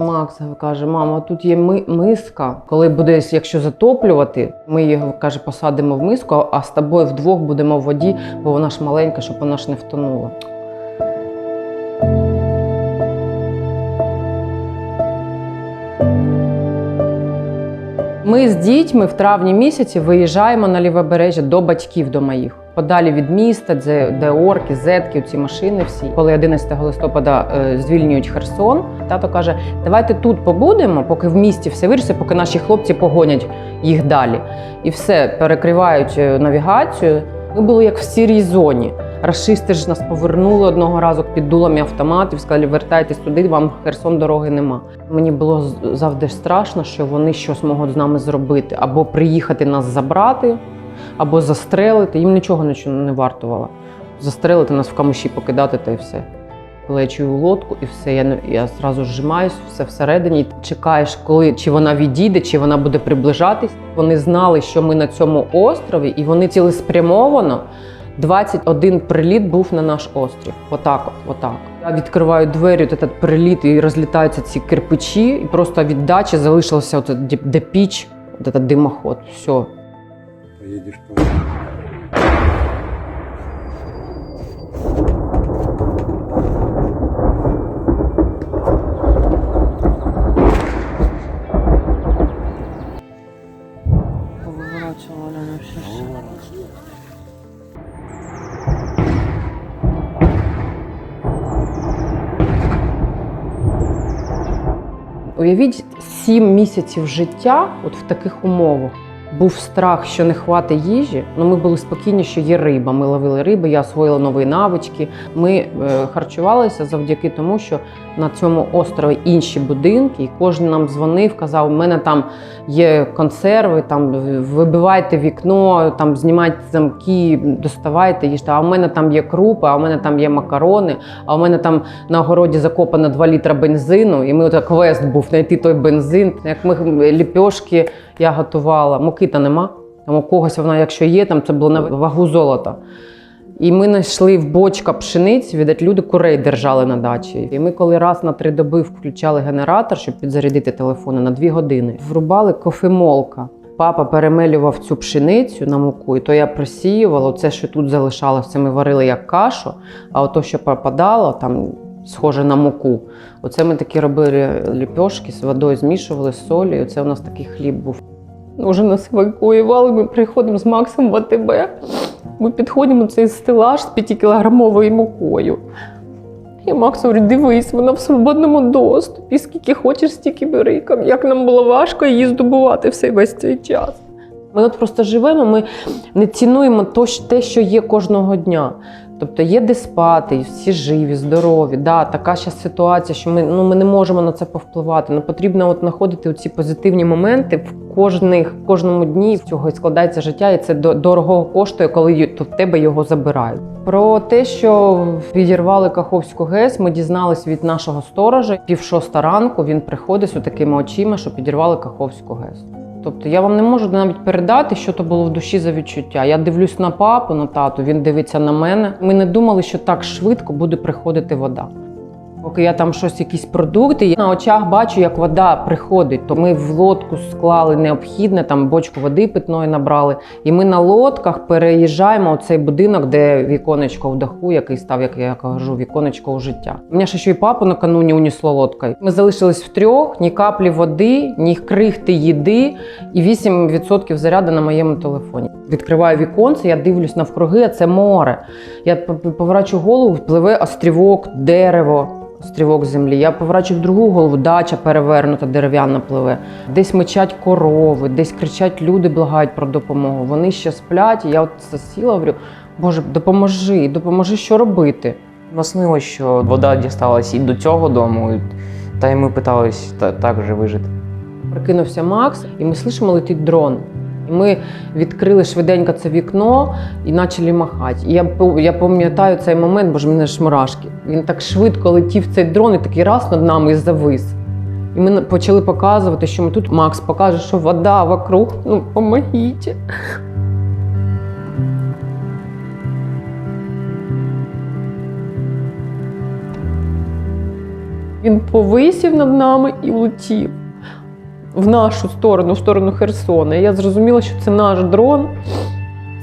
Макс каже: мама, тут є ми- миска. Коли буде, якщо затоплювати, ми його каже, посадимо в миску, а з тобою вдвох будемо в воді, бо вона ж маленька, щоб вона ж не втонула. Ми з дітьми в травні місяці виїжджаємо на лівобережжя до батьків до моїх. Подалі від міста, де, де орки, зетки, ці машини всі. Коли 11 листопада е, звільнюють Херсон, тато каже: давайте тут побудемо, поки в місті все вирішиться, поки наші хлопці погонять їх далі. І все перекривають е, навігацію. Ми були як в сірій зоні. Рашисти ж нас повернули одного разу під дулами автоматів, сказали, вертайтесь туди, вам Херсон дороги нема. Мені було завжди страшно, що вони щось можуть з нами зробити, або приїхати нас забрати, або застрелити. Їм нічого не вартувало. Застрелити нас в камуші, покидати та й все. Коли я чую лодку і все, я, я зразу зжимаюсь, все всередині. І чекаєш, коли чи вона відійде, чи вона буде приближатись. Вони знали, що ми на цьому острові, і вони цілеспрямовано 21 приліт був на наш острів. Отак, от, отак. Я відкриваю двері, от этот приліт, і розлітаються ці кирпичі, і просто від дачі залишилося от, де піч, от этот димоход. Все. Поедешь по... Уявіть сім місяців життя от в таких умовах. Був страх, що не хвати їжі. але ми були спокійні, що є риба. Ми ловили риби, я освоїла нові навички. Ми е, харчувалися завдяки тому, що на цьому острові інші будинки, і кожен нам дзвонив, казав: у мене там є консерви, там вибивайте вікно, там знімайте замки, доставайте їжте. А у мене там є крупи, а у мене там є макарони, а у мене там на огороді закопано 2 літра бензину, і ми от квест був знайти той бензин. Як ми ліпьошки я готувала, муки-то нема. Там у когось вона, якщо є, там це було на вагу золота. І ми знайшли в бочка пшениці, відать, люди курей держали на дачі. І ми, коли раз на три доби включали генератор, щоб підзарядити телефони на дві години, врубали кофемолка. Папа перемелював цю пшеницю на муку, і то я просіювала. Це, що тут залишалося, ми варили як кашу, а ото, що пропадало, там схоже на муку. Оце ми такі робили ліпьошки з водою змішували, з солі. і Оце у нас такий хліб був. Уже нас евакуювали, ми приходимо з Максом в АТБ. Ми підходимо цей стелаж з 5-кілограмовою мукою. І Макс говорить, дивись, вона в свободному доступі, скільки хочеш, стільки бери. Як нам було важко її здобувати все весь цей час. Ми от просто живемо, ми не цінуємо те, що є кожного дня. Тобто є де спати, всі живі, здорові. Да, така зараз ситуація, що ми, ну, ми не можемо на це повпливати. Ну, потрібно от знаходити ці позитивні моменти в кожних, кожному дні. В цього і складається життя, і це до- дорого коштує, коли то в тебе його забирають. Про те, що відірвали Каховську ГЕС, ми дізнались від нашого сторожа. Пів шоста ранку він приходить з такими очима, що підірвали Каховську ГЕС. Тобто я вам не можу навіть передати, що то було в душі за відчуття. Я дивлюсь на папу, на тату, він дивиться на мене. Ми не думали, що так швидко буде приходити вода. Поки я там щось, якісь продукти, я на очах бачу, як вода приходить. То ми в лодку склали необхідне, там бочку води питної набрали. І ми на лодках переїжджаємо у цей будинок, де віконечко в даху, який став, як я кажу, віконечко у життя. У мене ще ще й папу накануні унісло лодкою. Ми залишились втрьох, ні каплі води, ні крихти їди і 8% заряду на моєму телефоні. Відкриваю віконце, я дивлюсь навкруги, а це море. Я поворачу голову, пливе острівок, дерево. Острівок землі. Я поворачую в другу голову, дача перевернута, дерев'яна пливе. Десь мичать корови, десь кричать люди, благають про допомогу. Вони ще сплять. І я от засіла, говорю, Боже, допоможи, допоможи, що робити. Наснило, що вода дісталась і до цього дому, та й ми питались та, так же вижити. Прикинувся Макс, і ми слышимо, летить дрон. І ми відкрили швиденько це вікно і почали махати. І я, я пам'ятаю цей момент, бо ж мене ж мурашки. Він так швидко летів цей дрон і такий раз над нами і завис. І ми почали показувати, що ми тут Макс покаже, що вода вокруг. Ну, помогіть. Він повисів над нами і улетів в нашу сторону, в сторону Херсона. І я зрозуміла, що це наш дрон.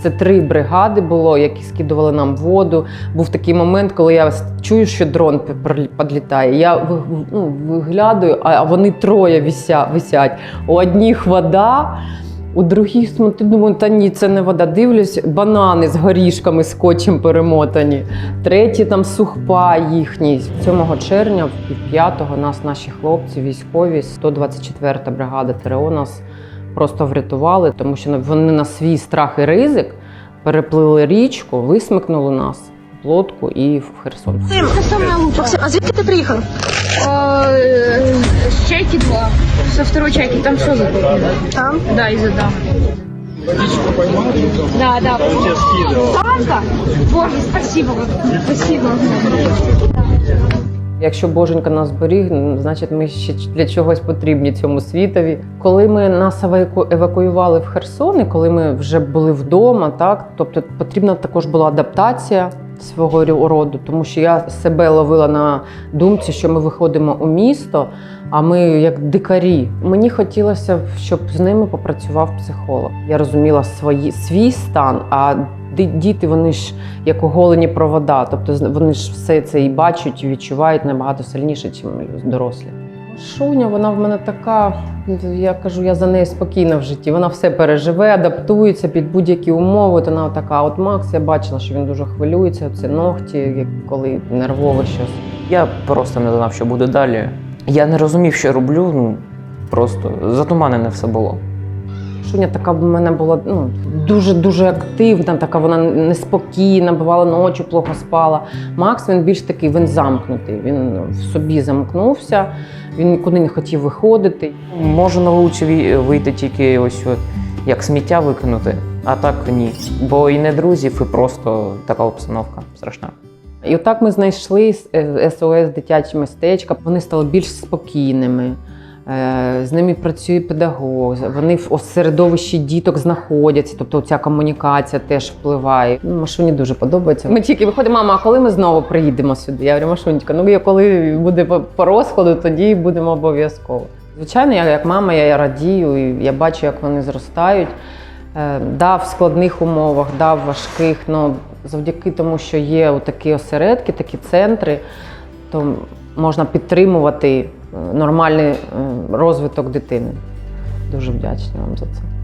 Це три бригади було, які скидували нам воду. Був такий момент, коли я чую, що дрон підлітає. Я ну, виглядаю, а вони троє вися, висять. У одних вода, у других смотрю, думаю, та ні, це не вода. Дивлюсь, банани з горішками, скотчем перемотані. Треті там сухпа їхній. 7 червня, в півп'ятого, нас наші хлопці, військові, 124-та бригада ТРО нас просто врятували, тому що вони на свій страх і ризик переплили річку, висмикнули нас в лодку і в Херсон. Це саме лучше. Максим, а звідки ти приїхав? С чайки 2. Со второй чайки. Там все закупили. Там. Да, из-за дамы. Да, да. Правда? Боже, спасибо. Спасибо. Якщо Боженька нас зберіг, значить ми ще для чогось потрібні цьому світові. Коли ми нас евакуювали в Херсон, і коли ми вже були вдома, так тобто потрібна також була адаптація свого роду, тому що я себе ловила на думці, що ми виходимо у місто, а ми як дикарі. Мені хотілося, щоб з ними попрацював психолог. Я розуміла свої, свій стан, а діти вони ж як оголені провода. Тобто вони ж все це і бачать, і відчувають набагато сильніше, ніж дорослі. Шуня, вона в мене така. Я кажу, я за нею спокійна в житті. Вона все переживе, адаптується під будь-які умови. От вона така. От Макс, я бачила, що він дуже хвилюється. Це ногті, коли нервове щось. Я просто не знав, що буде далі. Я не розумів, що роблю. Ну просто затуманене все було. Шуня така в мене була ну, дуже-дуже активна, така вона неспокійна, бувало ночі плохо спала. Макс він більш такий, він замкнутий. Він в собі замкнувся, він нікуди не хотів виходити. Можу на вулицю вийти тільки ось як сміття викинути, а так ні. Бо і не друзів, і просто така обстановка страшна. І отак ми знайшли е, СОС дитячі містечка. Вони стали більш спокійними. Е, З ними працює педагог, вони в середовищі діток знаходяться, тобто ця комунікація теж впливає. Ну, Машуні дуже подобається. Ми тільки виходимо, мама, а коли ми знову приїдемо сюди? Я говорю, Машунечка, ну я коли буде по- розкладу, тоді будемо обов'язково. Звичайно, я як мама, я радію, і я бачу, як вони зростають. Е, Да, в складних умовах, да, в важких, але завдяки тому, що є такі осередки, такі центри, то можна підтримувати нормальний е, розвиток дитини. Дуже вдячна вам за це.